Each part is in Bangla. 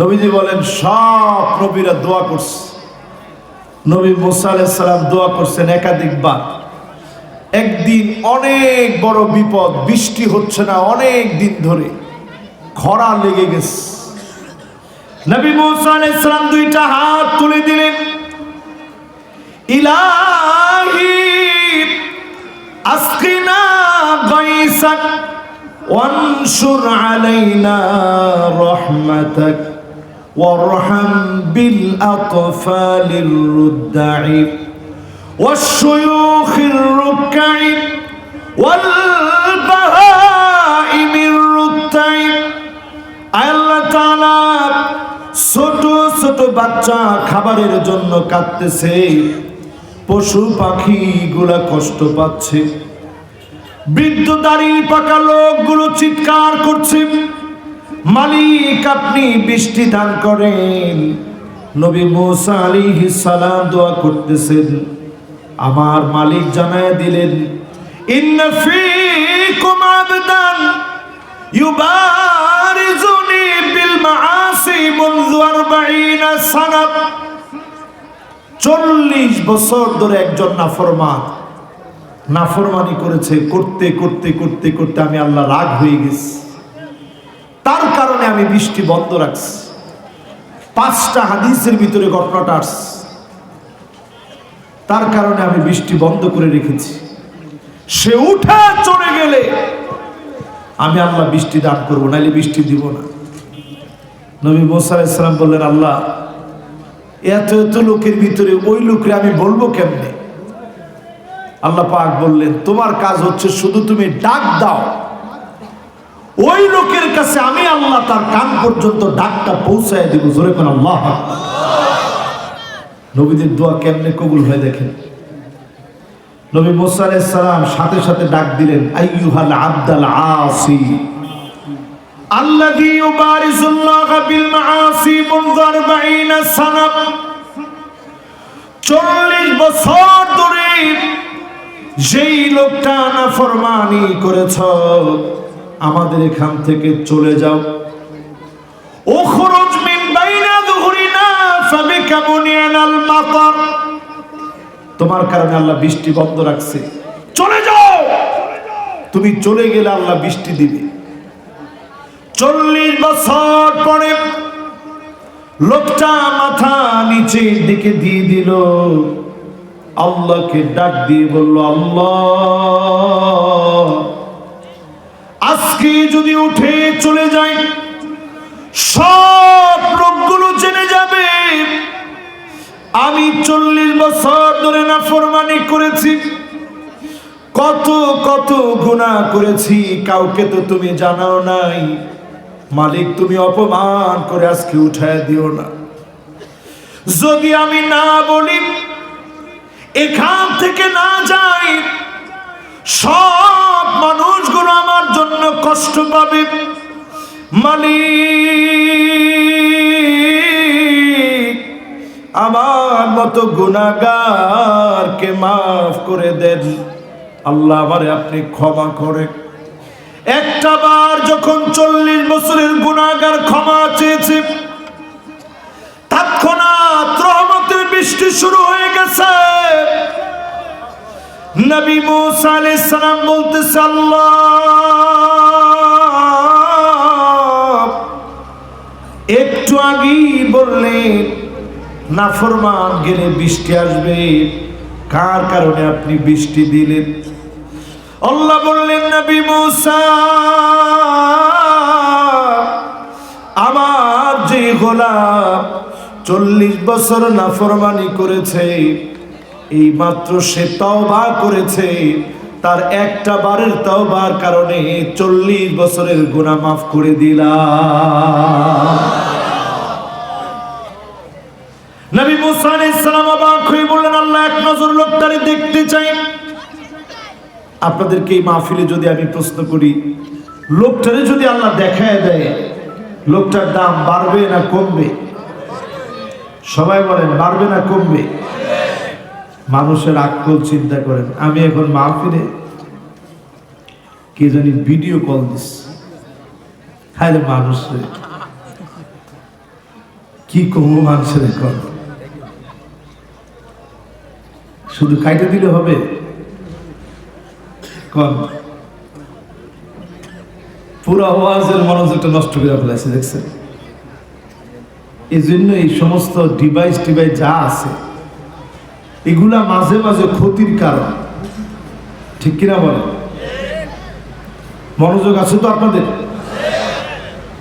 নবীজি বলেন, সব নবীরা দোয়া করছে। নবী মোসা সালাম দোয়া করছেন একাধিকবার একদিন অনেক বড় বিপদ, বৃষ্টি হচ্ছে না, অনেক দিন ধরে। খরা লেগে গেছে। নবী মোসা ইসলাম দুইটা হাত তুলে দিলেন। ইলাহি আসকিনা গাইসাক ওয়ানশুর আলাইনা وارحم بالأطفال الردع والشيوخ الركع والبهائم الرتع আল্লাহ তাআলা ছোট ছোট বাচ্চা খাবারের জন্য কাঁদতেছে পশু পাখি গুলা কষ্ট পাচ্ছে বৃদ্ধ দাড়ি পাকা লোকগুলো চিৎকার করছে মালিক, আপনি বৃষ্টি দান করেন। নবী মুসা আলাইহি সালাম দোয়া করতেছেন। আমার মালিক জানায় দিলেন, ইন্না ফীকুম আবদান ইউবারিজুনি বিল মাআসি মুনযু 40 সানা 40 বছর ধরে একজন নাফরমান, নাফরমানি করেছে। করতে করতে করতে করতে আমি আল্লাহ রাগ হয়ে গেছি। তার কারণে আমি বৃষ্টি বন্ধ রাখছি। পাঁচটা হাদিসের ভিতরে ঘটনাটা আসছে। তার কারণে আমি বৃষ্টি বন্ধ করে রেখেছি। সে উঠে চলে গেলে আমি আল্লাহ বৃষ্টি দান করব নাহলে বৃষ্টি দিব না। নবী মোসা ইসলাম বললেন, আল্লাহ, এত এত লোকের ভিতরে ওই লোকরে আমি বলব কেমনে? আল্লাহ পাক বললেন, তোমার কাজ হচ্ছে শুধু তুমি ডাক দাও ওই লোকের কাছে আমি আল্লাহ তার কান পর্যন্ত ডাকটা পৌঁছায় দিব, জোরে কোন আল্লাহ। নবীদের দোয়া কেমনে কবুল হয়ে দেখেন। নবী মুসা আলাইহিস সালাম সাথে সাথে ডাক দিলেন আব্দাল আসি। আল্লাযী বিল মাআসি মুনযু 40 সানা 40 বছর ধরে যেই লোকটা নাফরমানি করেছ। আমাদের এখান থেকে চলে যাও। বুনিয়ানাল মাতার। তোমার কারণে আল্লাহ বৃষ্টি বন্ধ রাখছে। চলে যাও! তুমি চলে গেলে আল্লাহ বৃষ্টি দিবে। চল্লিশ বছর পরে লোকটা মাথা নিচের দিকে দিয়ে দিল। আল্লাহকে ডাক দিয়ে বলল, আল্লাহ। আজকে যদি উঠে চলে যায়, সব লোকগুলো জেনে যাবে। আমি চল্লিশ বছর ধরে না ফরমানি করেছি। কত কত গুণা করেছি, কাউকে তো তুমি জানাও নাই। মালিক, তুমি অপমান করে আজকে উঠায় দিও না। যদি আমি না বলি, এখান থেকে না যাই সব মানুষগুলো আমার জন্য কষ্ট পাবে। মালিক, আমার মতো গুণাগারকে মাফ করে দেন। আল্লাহ আমারে আপনি ক্ষমা করে একটা বার যখন চল্লিশ বছরের গুণাগার ক্ষমা চেয়েছে, তৎক্ষণাৎ রহমতের বৃষ্টি শুরু হয়ে গেছে। নবী মুসা আলাইহিস সালাম বলতেছে, আল্লাহ, একটু আগেই বললেন নাফরমান গেলে বৃষ্টি আসবে। কার কারণে আপনি বৃষ্টি দিলেন? আল্লাহ বললেন, নবী মুসা, আমার যে গোলাম চল্লিশ বছর নাফরমানি করেছে এই মাত্র সে তওবা করেছে, তার একটা বারের তওবার কারণে চল্লিশ বছরের গুনাহ মাফ করে দিলাম। নবী মুসা আলাইহিস সালাম অবাক হয়ে বললেন, আল্লাহ, এক নজর লোকটারে দেখতে চাই। আপনাদেরকে এই মাহফিলে যদি আমি প্রশ্ন করি, লোকটারে যদি আল্লাহ দেখায় দেয়, লোকটার দাম বাড়বে না কমবে? সবাই বলেন, বাড়বে না কমবে? মানুষের আক্কল চিন্তা করেন। আমি এখন মাহফিলে কে জানি ভিডিও কল দিস হ্যাঁ মানুষ কি কমু মানুষের এখন? শুধু কাইটে দিলে হবে? কন? পুরো ওয়াজের মনোযোগটা নষ্ট করে ফেলেছে, দেখছেন? এই জন্য এই সমস্ত ডিভাইস টিভাইস যা আছে এগুলা মাঝে মাঝে ক্ষতির কারণ। ঠিক কিনা বলে? মনোযোগ আছে তো আপনাদের?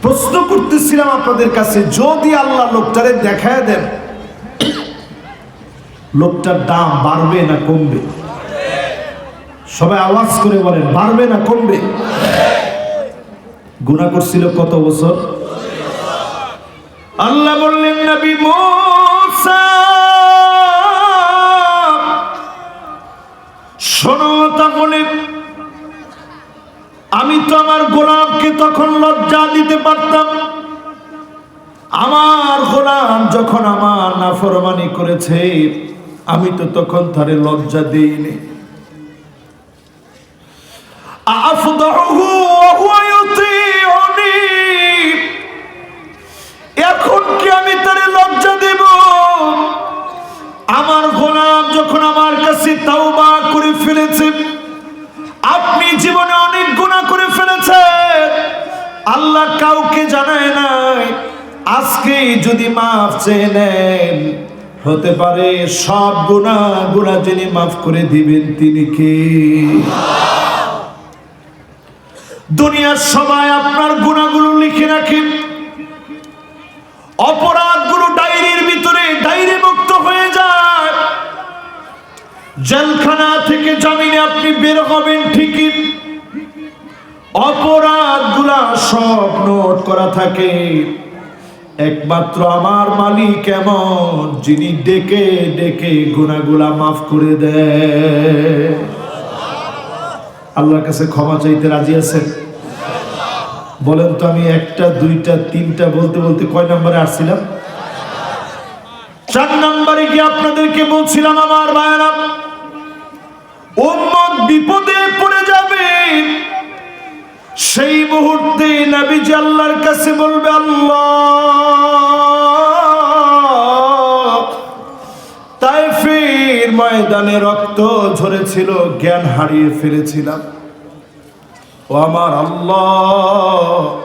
প্রশ্ন করতেছিলাম আপনাদের কাছে, যদি আল্লাহ লোকটারে দেখায় দেন, লোকটার দাম বাড়বে না কমবে? সবাই আওয়াজ করে বলেন, বাড়বে না কমবে? গুণা করছিল কত বছর? আল্লাহ বললেন, নবী মোসা! শোনো তাহলে, আমি তো আমার গোলামকে তখন লজ্জা দিতে পারতাম। আমার গোলাম যখন আমার নাফরমানি করেছে, আমি তো তখন তারে লজ্জা দিইনি। কাছে তাওবা করে ফেলেছে। আপনি জীবনে অনেক গুনাহ করে ফেলেছেন। আল্লাহ কাউকে জানায় নাই, আজকে যদি মাফ চেয়ে নেন, হতে পারে সব গুণা গুণা যিনি মাফ করে দিবেন, তিনি কে? দুনিয়ার সবাই আপনার গুণাগুলো লিখে রাখেন অপরাধগুলো ডায়েরির ভিতরে, ডায়েরি যায় জেলখানা থেকে জামিনে আপনি বের হবেন ঠিকই। অপরাধগুলা সব নোট করা থাকে। একমাত্র আমার মালিক এমন যিনি ডেকে ডেকে গুণাগুলা মাফ করে দেয়। আল্লাহর কাছে ক্ষমা চাইতে রাজি আছেন? বলেন তো আমি একটা, দুইটা, তিনটা বলতে বলতে কয় নম্বরে আসছিলাম? চার নম্বরে কি আপনাদেরকে বলছিলাম, আমার ভাইয়েরা উম্মত বিপদে পড়ে যাবে। সেই মুহূর্তে নবীজি আল্লাহর কাছে বলবে, আল্লাহ! তাই ফির ময়দানে রক্ত ঝরেছিল, জ্ঞান হারিয়ে ফেলেছিলাম। ও আমার আল্লাহ,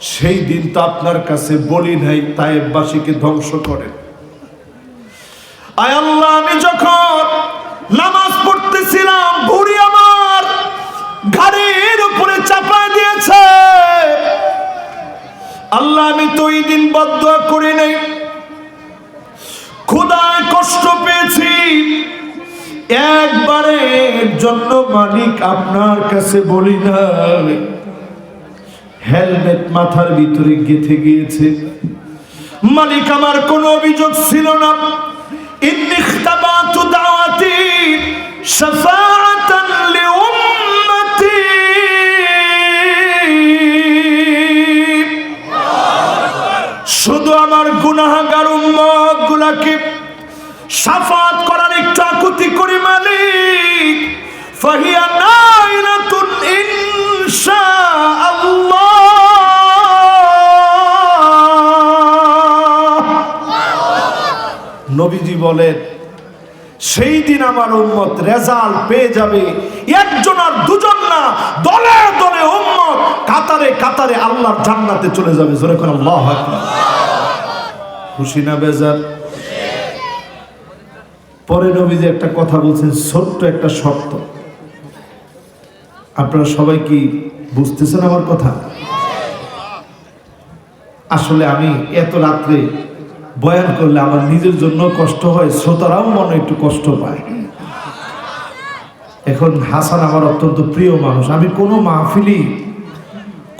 সেই দিন তো আপনার কাছে বলি নাই তাইবাসীকে ধ্বংস করেন। আয় আল্লাহ ওই দিন বদ্ধ করে নেই। ক্ষুদায় কষ্ট পেয়েছি। একবারের জন্য মালিক আপনার কাছে বলি না। হেলমেট মাথার ভিতরে গেথে গিয়েছে। মালিক আমার কোনো অভিযোগ ছিল না। ইন্নি ইখতাবাতু দাওয়াতি শাফাআতান শুধু আমার গুনাহগার উম্মত গুলাকে সাফাত করার একটু আকুতি করি মালিক। নবীজি বলেন, সেই দিন আমার উম্মত রেজাল্ট পেয়ে যাবে। একজন আর দুজন না, দলে দলে উম্মত। কাতারে কাতারে আল্লাহর জান্নাতে চলে যাবে। জোরে করে আল্লাহ। খুশি না বেজার? পরে নবীজি একটা কথা বলছেন, ছোট্ট একটা শর্ত। আপনারা সবাই কি বুঝতেছেন আমার কথা? আসলে আমি এত রাত্রে বয়ান করলে আমার নিজের জন্য কষ্ট হয়, শ্রোতারাও মনে একটু কষ্ট পায়। এখন হাসান আমার অত্যন্ত প্রিয় মানুষ, আমি কোনো মাহফিলি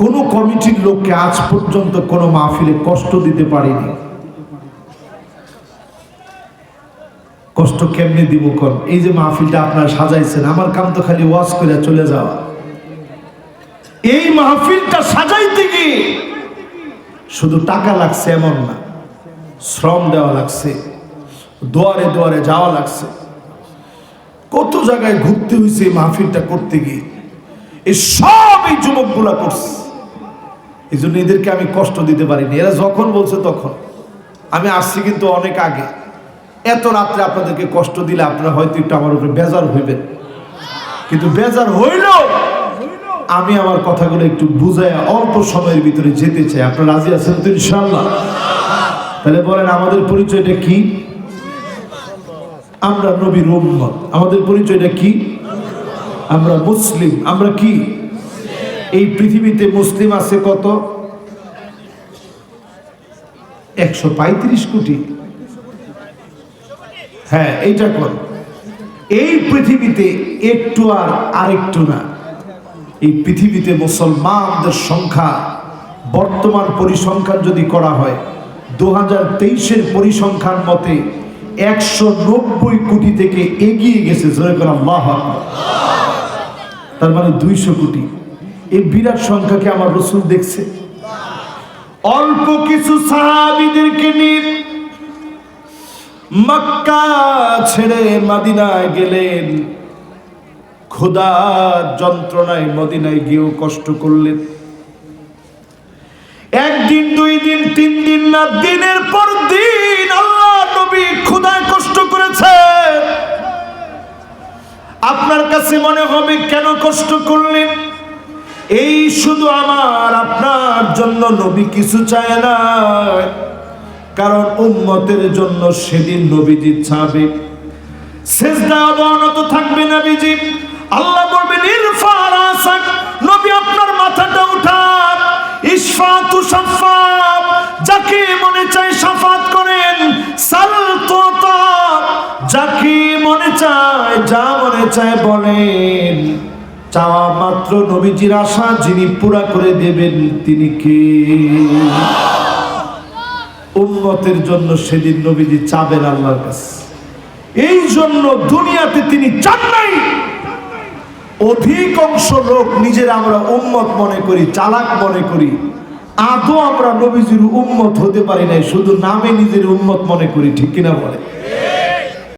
কোনো কমিটির লোককে আজ পর্যন্ত কোনো মাহফিলে কষ্ট দিতে পারিনি। কষ্ট কেমনে দিব কন? এই যে মাহফিলটা আপনারা সাজাইছেন, আমার কাম তো খালি ওয়াজ করে চলে যাওয়া। এই মাহফিলটা সাজাইতে গিয়ে শুধু টাকা লাগছে এমন না, শ্রম দেওয়া লাগছে, দুয়ারে দুয়ারে যাওয়া লাগছে। কত জায়গায় ঘুরতে হয়েছে এই মাহফিলটা করতে গিয়ে। এই সব এই যুবকগুলা করছে। এই জন্য এদেরকে আমি কষ্ট দিতে পারিনি। এরা যখন বলছে তখন। আমি আসছি কিন্তু অনেক আগে। এত রাত্রে আপনাদেরকে কষ্ট দিলে আপনারা হয়তো একটু আমার উপরে বেজার হইবেন। কিন্তু বেজার হইল আমি আমার কথাগুলো একটু বুঝায় অল্প সময়ের ভিতরে যেতে চাই। আপনারা রাজি আছেন তো ইনশাল্লাহ তাহলে বলেন, আমাদের পরিচয়টা কি? আমরা নবীর উম্মত। আমাদের পরিচয়টা কি? আমরা মুসলিম, আমরা কি? এই পৃথিবীতে মুসলিম আছে কত? একশো পঁয়ত্রিশ কোটি। হ্যাঁ এইটা কর এই পৃথিবীতে একটু আর আরেকটু না। এই পৃথিবীতে মুসলমানদের সংখ্যা বর্তমান পরিসংখ্যান যদি করা হয় দু হাজার তেইশের পরিসংখ্যান মতে একশো নব্বই কোটি থেকে এগিয়ে গেছে, জোরে করে। তার মানে দুইশো কোটি। এই বিরাট সংখ্যাকে আমার রসুল দেখছে। অল্প কিছু সাহাবিদেরকে নিয়ে মক্কা ছেড়ে মদিনায় গেলেন। খোদার যন্ত্রণায় মদিনায় গিয়েও কষ্ট করলেন। একদিন, দুই দিন, তিন দিন না, দিনের পর দিন আল্লাহ নবী খোদায় কষ্ট করেছে আপনার কাছে মনে হবে, কেন কষ্ট করলেন? এই শুধু আমার, আপনার জন্য নবী কিছু চায় না। কারণ উম্মতের জন্য সেদিন নবীজি ছাবে সেজদা অবনত থাকবে নবীজি। আল্লাহ বলবেন, ইরফা নবী আপনার মাথাটা উঠান। ইসফাতু সাফাত যাকে মনে চায় সাফাত করেন সাল যাকে মনে চায় যা মনে চায় বলেন। চাওয়া মাত্র নবীজির আশা, যিনি পুরা করে দেবেন, তিনি কে? উম্মতের জন্য সেদিন নবীজি চাবেন আল্লাহর কাছে। এই জন্য দুনিয়াতে তিনি চান নাই। অধিকাংশ লোক নিজের আমরা উম্মত মনে করি, চালাক মনে করি। আদৌ আমরা নবীজির উম্মত হতে পারি নাই, শুধু নামে নিজের উম্মত মনে করি, ঠিক কিনা বলে?